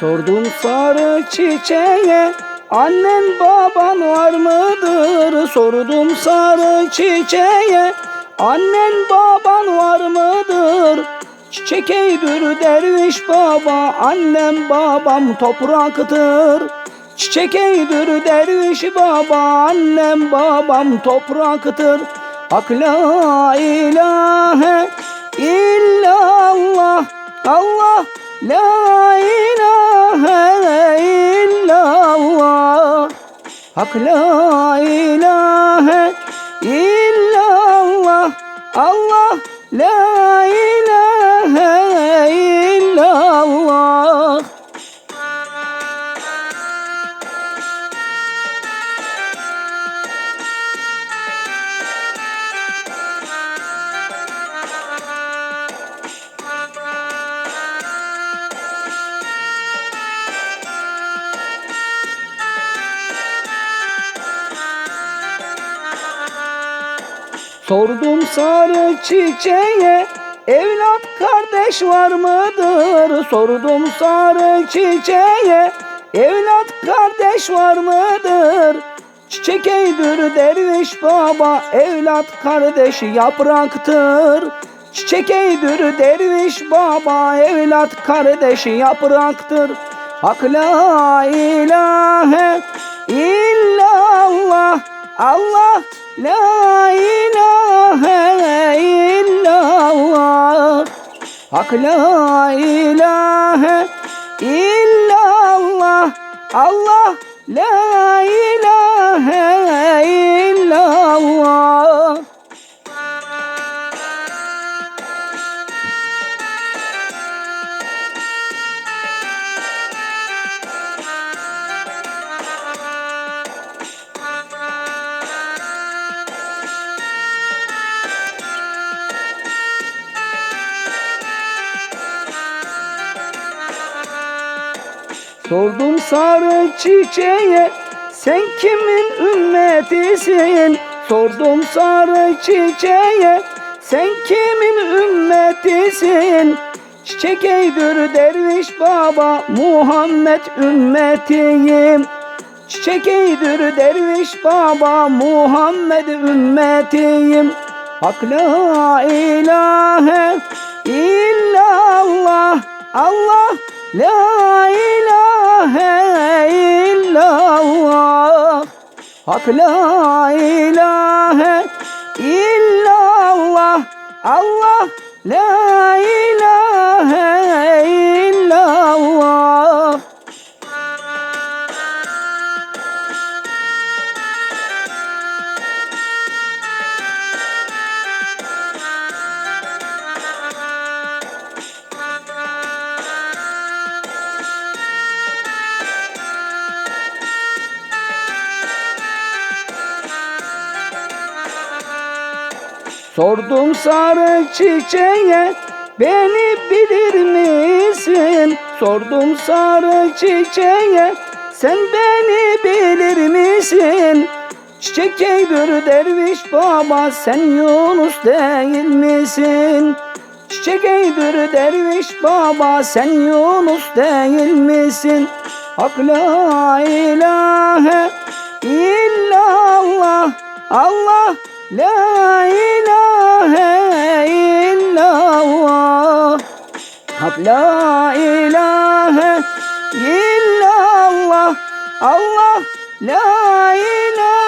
Sordum sarı çiçeğe Annen baban var mıdır? Sordum sarı çiçeğe Annen baban var mıdır? Çiçek eydür derviş baba Annem babam topraktır Çiçek eydür derviş baba Annem babam topraktır Hak la ilahe illallah Allah la ilahe Hak la ilahe illallah. Allah la ilahe Sordum sarı çiçeğe Evlat kardeş var mıdır? Sordum sarı çiçeğe Evlat kardeş var mıdır? Çiçek eydür derviş baba Evlat kardeş yapraktır Çiçek eydür derviş baba Evlat kardeş yapraktır Hak la ilahe illallah Allah la ilahe illallah. Hak la ilahe illallah. Allah la ilahe illallah Sordum sarı çiçeğe sen kimin ümmetisin? Sordum sarı çiçeğe sen kimin ümmetisin? Çiçek eydür derviş baba Muhammed ümmetiyim Çiçek eydür derviş baba Muhammed ümmetiyim Hak la ilahe illallah Allah la ilahe illallah. Hak la ilahe illallah. Allah la ilahe Sordum sarı çiçeğe beni bilir misin? Sordum sarı çiçeğe sen beni bilir misin? Çiçek eydür derviş baba sen Yunus değil misin? Çiçek eydür derviş baba sen Yunus değil misin? Hak la ilahe illallah Allah la ilahe la ilahe illallah. Allah la ilahe